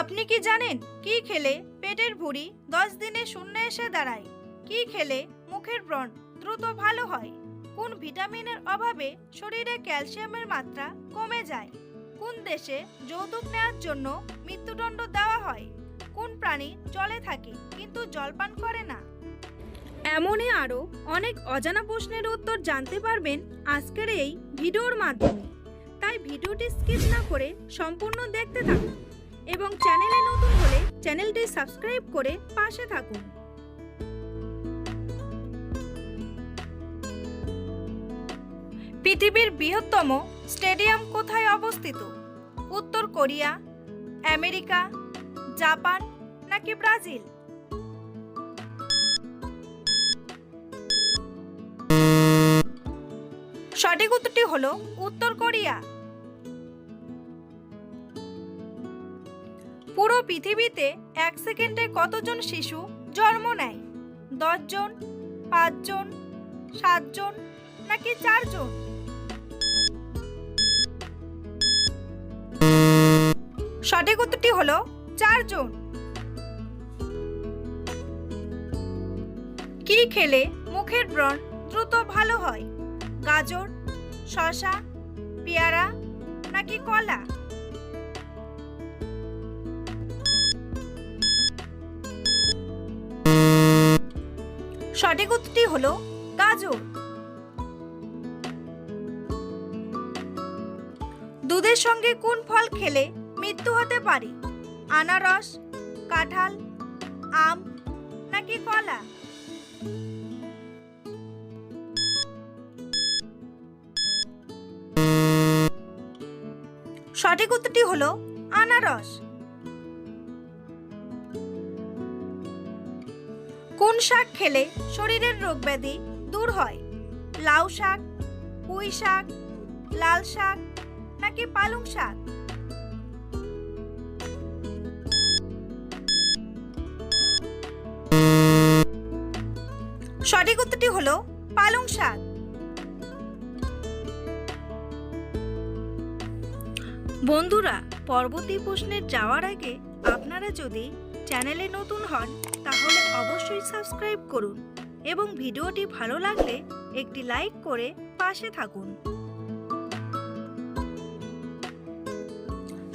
আপনি কি জানেন কি খেলে পেটের ভুঁড়ি দশ দিনে শূন্য এসে দাঁড়ায়? কি খেলে মুখের ব্রণ দ্রুত ভালো হয়? কোন ভিটামিনের অভাবে শরীরে ক্যালসিয়ামের মাত্রা কমে যায়? কোন দেশে যৌতুক নেওয়ার জন্য মৃত্যুদণ্ড দেওয়া হয়? কোন প্রাণী জলে থাকে কিন্তু জলপান করে না? এমনই আরও অনেক অজানা প্রশ্নের উত্তর জানতে পারবেন আজকের এই ভিডিওর মাধ্যমে। তাই ভিডিওটি স্কিপ না করে সম্পূর্ণ দেখতে থাকুন। এবং চ্যানেলে নতুন হলে চ্যানেলটি সাবস্ক্রাইব করে পাশে থাকুন। পৃথিবীর বৃহত্তম স্টেডিয়াম কোথায় অবস্থিত? উত্তর কোরিয়া, আমেরিকা, জাপান নাকি ব্রাজিল? সঠিক উত্তরটি হলো উত্তর কোরিয়া। পুরো পৃথিবীতে এক সেকেন্ডে কতজন শিশু জন্ম নেয়? দশজন, পাঁচজন, সাতজন নাকি চারজন? সঠিক উত্তরটি হলো চারজন। কি খেলে মুখের ব্রণ দ্রুত ভালো হয়? গাজর শশা পেয়ারা নাকি কলা? সঠিক উত্তরটি হলো গাজর। দুধের সঙ্গে কোন ফল খেলে মৃত্যু হতে পারে? আনারস, কাঁঠাল, আম নাকি কলা? সঠিক উত্তরটি হলো আনারস। কোন শাক খেলে শরীরের রোগ ব্যাধি দূর হয়? লাউ শাক, পুঁই শাক, লাল শাক নাকি পালং শাক? সঠিক উত্তরটি হলো পালং শাক। বন্ধুরা পরবর্তী প্রশ্নের যাওয়ার আগে আপনারা যদি চ্যানেলে নতুন হন তাহলে অবশ্যই সাবস্ক্রাইব করুন এবং ভিডিওটি ভালো লাগলে একটি লাইক করে পাশে থাকুন।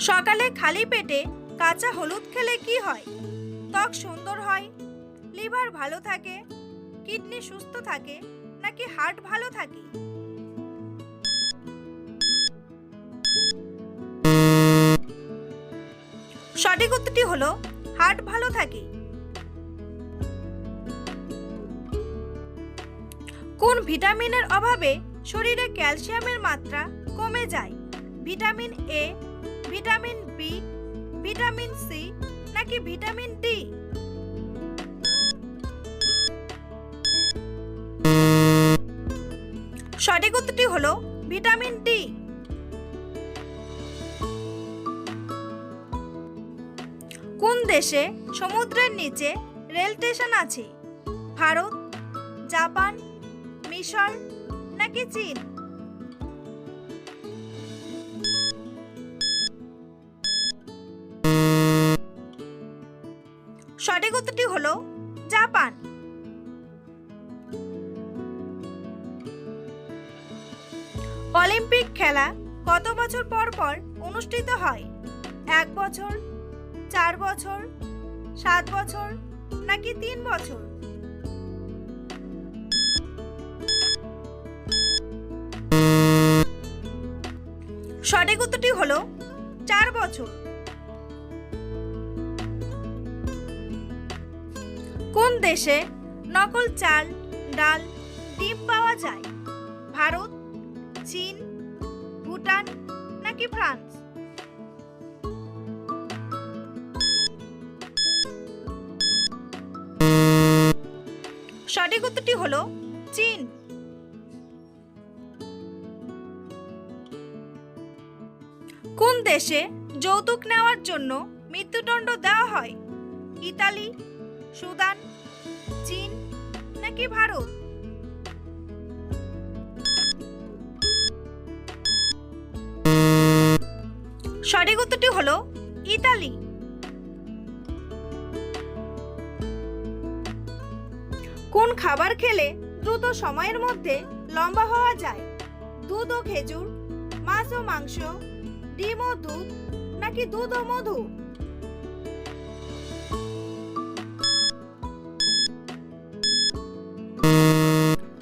সকালে খালি পেটে কাঁচা হলুদ খেলে কি হয়? ত্বক সুন্দর হয়? লিভার ভালো থাকে? কিডনি সুস্থ থাকে? নাকি হার্ট ভালো থাকে? সঠিক উত্তরটি হলো, হার্ট ভালো থাকে। কোন ভিটামিনের অভাবে শরীরে ক্যালসিয়ামের মাত্রা কমে যায়? Vitamin A vitamin B vitamin C নাকি ভিটামিন ডি সঠিক উত্তরটি হলো ভিটামিন ডি কোন দেশে সমুদ্রের নিচে রেল স্টেশন আছে? ভারত, জাপান মিশর নাকি চীন? সঠিক উত্তরটি হলো জাপান। অলিম্পিক খেলা কত বছর পর পর অনুষ্ঠিত হয়? এক বছর, চার বছর, সাত বছর নাকি তিন বছর? সঠিক উত্তরটি হলো চার বছর। কোন দেশে নকল চাল, ডাল, ডিম পাওয়া যায়? ভারত, চীন, ভুটান নাকি ফ্রান্স? সঠিক উত্তরটি হলো চীন। দেশে যৌতুক নেওয়ার জন্য মৃত্যুদণ্ড দেওয়া হয়। ইতালি, সুদান, চীন নাকি ভারত? সঠিক উত্তরটি হলো ইতালি। কোন খাবার খেলে দ্রুত সময়ের মধ্যে লম্বা হওয়া যায়? দুধ ও খেজুর, মাছ ও মাংস ডিম ও দুধ নাকি দুধ ও মধু?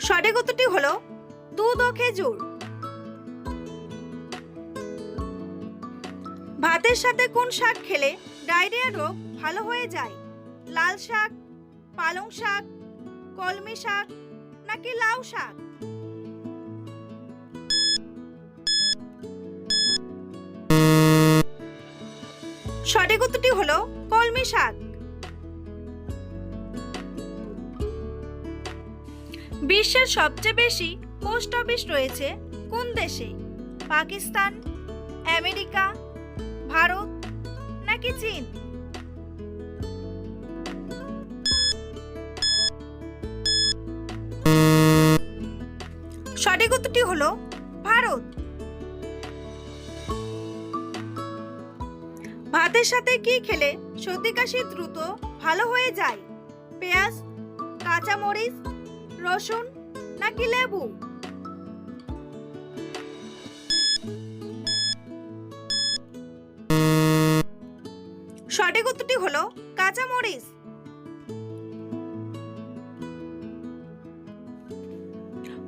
সঠিক উত্তরটি হলো দুধ ও খেজুর। ভাতের সাথে কোন শাক খেলে ডায়রিয়া রোগ ভালো হয়ে যায়? লাল শাক, পালং শাক, কলমি শাক নাকি লাউ শাক? সঠিক উত্তরটি হলো কলমি শাক। বিশ্বের সবচেয়ে বেশি পোস্ট অফিস রয়েছে কোন দেশে? পাকিস্তান, আমেরিকা, ভারত নাকি চীন? সঠিক উত্তরটি হলো ভারত। ভাতের সাথে কি খেলে? সর্দি কাশি দ্রুত ভালো হয়ে যায়। পেঁয়াজ কাঁচা মরিচ রসুন নাকি লেবু? সঠিক উত্তরটি হলো কাঁচা মরিচ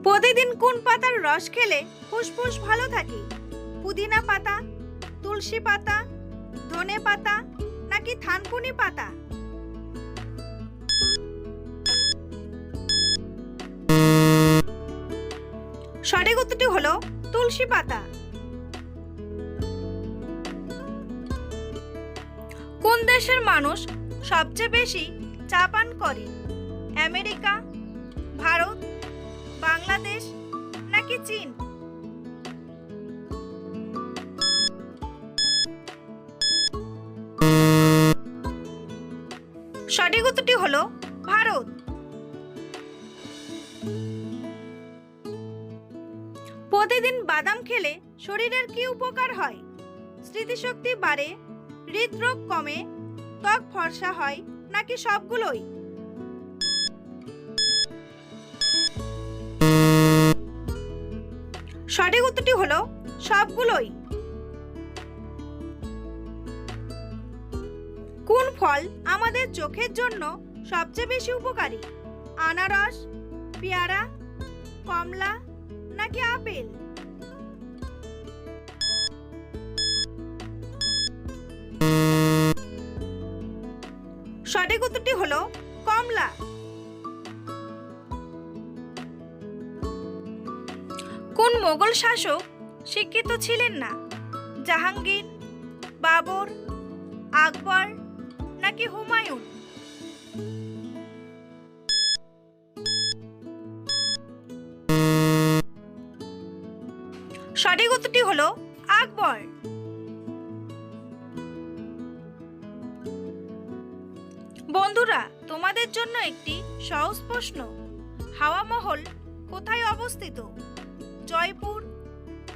প্রতিদিন কোন পাতার রস খেলে ফুসফুস ভালো থাকে? পুদিনা পাতা, তুলসী পাতা ধনে পাতা নাকি থানকুনি পাতা? সঠিক উত্তরটি হলো তুলসী পাতা। কোন দেশের মানুষ সবচেয়ে বেশি চা পান করে? আমেরিকা, ভারত, বাংলাদেশ নাকি চীন? সঠিক উত্তরটি হলো ভারত। প্রতিদিন বাদাম খেলে শরীরের কি উপকার হয়? স্মৃতিশক্তি বাড়ে, হৃদরোগ কমে, ত্বক ফর্সা হয় নাকি সবগুলোই? সঠিক উত্তরটি হলো সবগুলোই। ফল আমাদের চোখের জন্য সবচেয়ে বেশি উপকারী। আনারস, পেয়ারা, কমলা নাকি আপেল? সঠিক উত্তরটি হলো কমলা। কোন মোগল শাসক শিক্ষিত ছিলেন না? জাহাঙ্গীর, বাবর, আকবর নাকি হুমায়ুন? সঠিক উত্তরটি হলো আকবর। বন্ধুরা, তোমাদের জন্য একটি সহজ প্রশ্ন। হাওয়া মহল কোথায় অবস্থিত? জয়পুর,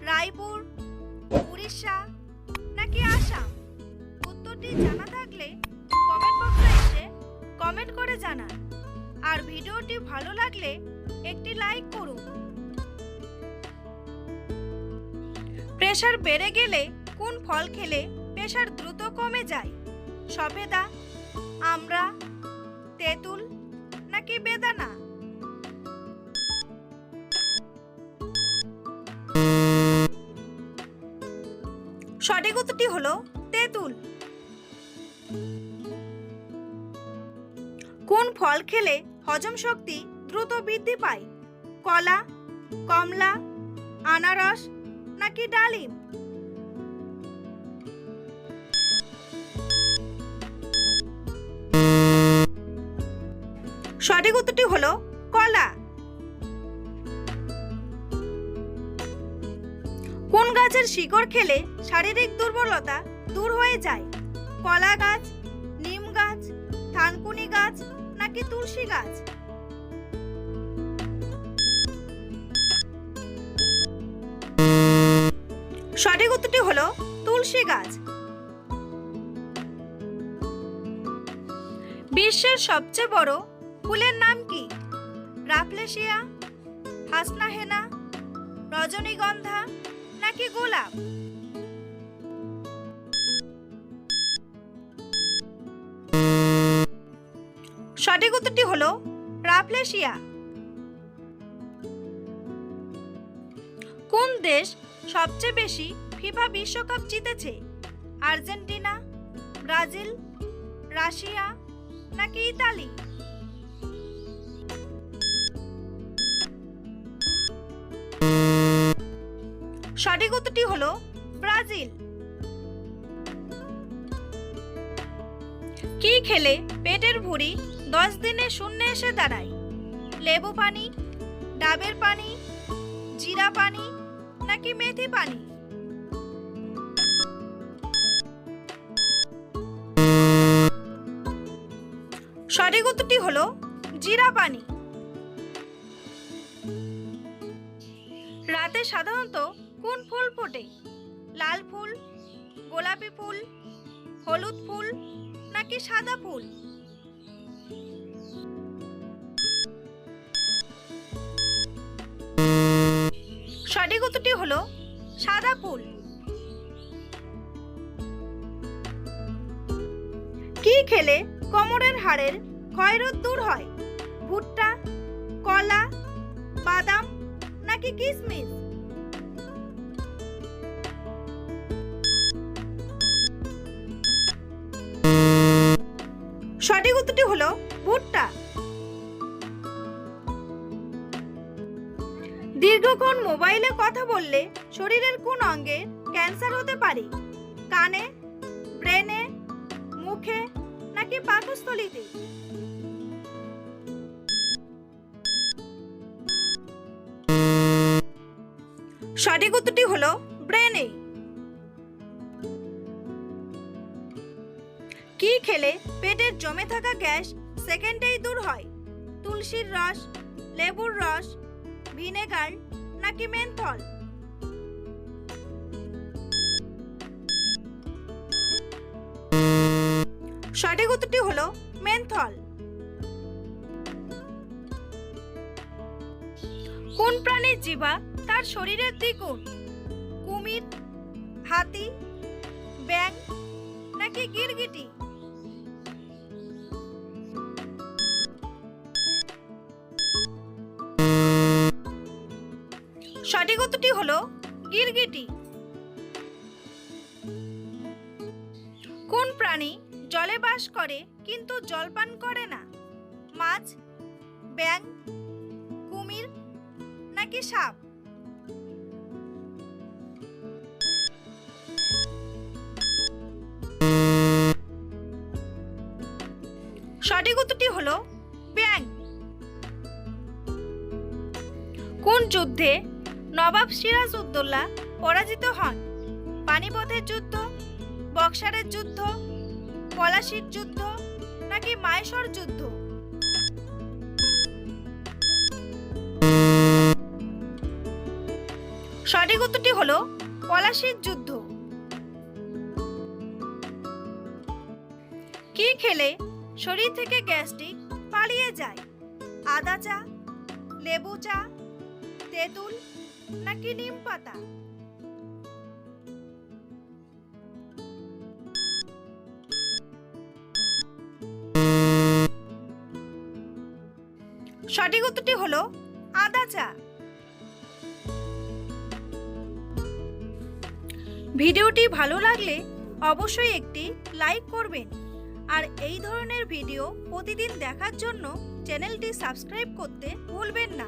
রায়পুর, উড়িষ্যা নাকি আসাম? উত্তরটি জানা কমেন্ট করে জানান। আর ভিডিওটি ভালো লাগলে একটি লাইক করুন। প্রেশার বেড়ে গেলে কোন ফল খেলে প্রেশার দ্রুত কমে যায়? সবেদা আমড়া তেঁতুল নাকি বেদানা? সঠিক উত্তরটি হলো ফল খেলে হজম শক্তি দ্রুত বৃদ্ধি পায়। কলা, কমলা, আনারস নাকি ডালিম? সঠিক উত্তরটি হলো কলা। কোন গাছের শিকড় খেলে শারীরিক দুর্বলতা দূর হয়ে যায়? কলা গাছ নাকি তুলসী গাছ। সঠিক উত্তরটি হলো তুলসী গাছ। বিশ্বের সবচেয়ে বড় ফুলের নাম কি? রাফলেশিয়া হাসনা হেনা রজনীগন্ধা নাকি গোলাপ? সঠিক উত্তরটি হলো রাফলেশিয়া। কোন দেশ সবচেয়ে বেশি ফিফা বিশ্বকাপ জিতেছে? আর্জেন্টিনা, ব্রাজিল, রাশিয়া নাকি ইতালি? সঠিক উত্তরটি হলো ব্রাজিল। কি খেলে পেটের ভুঁড়ি দশ দিনে শূন্যে এসে দাঁড়ায় লেবু পানি, ডাবের পানি, জিরা পানি, নাকি মেথি পানি? সঠিক উত্তরটি হলো জিরা পানি। রাতে সাধারণত কোন ফুল ফোটে? লাল ফুল, গোলাপি ফুল, হলুদ ফুল, নাকি সাদা ফুল? সঠিক উত্তরটি হলো সাদা ফুল। কি খেলে কোমরের হাড়ের ক্ষয়রোধ দূর হয়? ভুট্টা, কলা, বাদাম নাকি কিশমিশ সঠিক উত্তরটি হলো ভুট্টা। দীর্ঘক্ষণ মোবাইলে কথা বললে শরীরের কোন অঙ্গে ক্যান্সার হতে পারে? কানে, ব্রেনে, মুখে, নাকি পাকস্থলীতে? সঠিক উত্তরটি হলো ব্রেনে। কি খেলে পেটের জমে থাকা গ্যাস সেকেন্ডেই দূর হয়? তুলসীর রস, লেবুর রস ভিনেগার নাকি মেন্থল? সঠিক উত্তরটি হলো মেন্থল। কোন প্রাণীর জীবা তার শরীরের দ্বিগুণ? কুমির, হাতি ব্যাং নাকি গিরগিটি? সঠিক উত্তরটি হলো গিরগিটি কোন প্রাণী জলে বাস করে কিন্তু জল পান করে না? মাছ ব্যাং কুমির নাকি সাপ? সঠিক উত্তরটি হলো ব্যাং কোন যুদ্ধে নবাব সিরাজ উদ্দৌলা পরাজিত হন। পানিপথের যুদ্ধ, বক্সারের যুদ্ধ, পলাশির যুদ্ধ নাকি মায়েশর যুদ্ধ? সঠিক উত্তরটি হলো পলাশির যুদ্ধ। কি খেলে শরীর থেকে গ্যাস্ট্রিক পালিয়ে যায়? আদা চা, লেবু চা, তেঁতুল নাকি নিম পাতা? সঠিক উত্তরটি হলো আদা চা। ভিডিওটি ভালো লাগলে অবশ্যই একটি লাইক করবেন। আর এই ধরনের ভিডিও প্রতিদিন দেখার জন্য চ্যানেলটি সাবস্ক্রাইব করতে ভুলবেন না।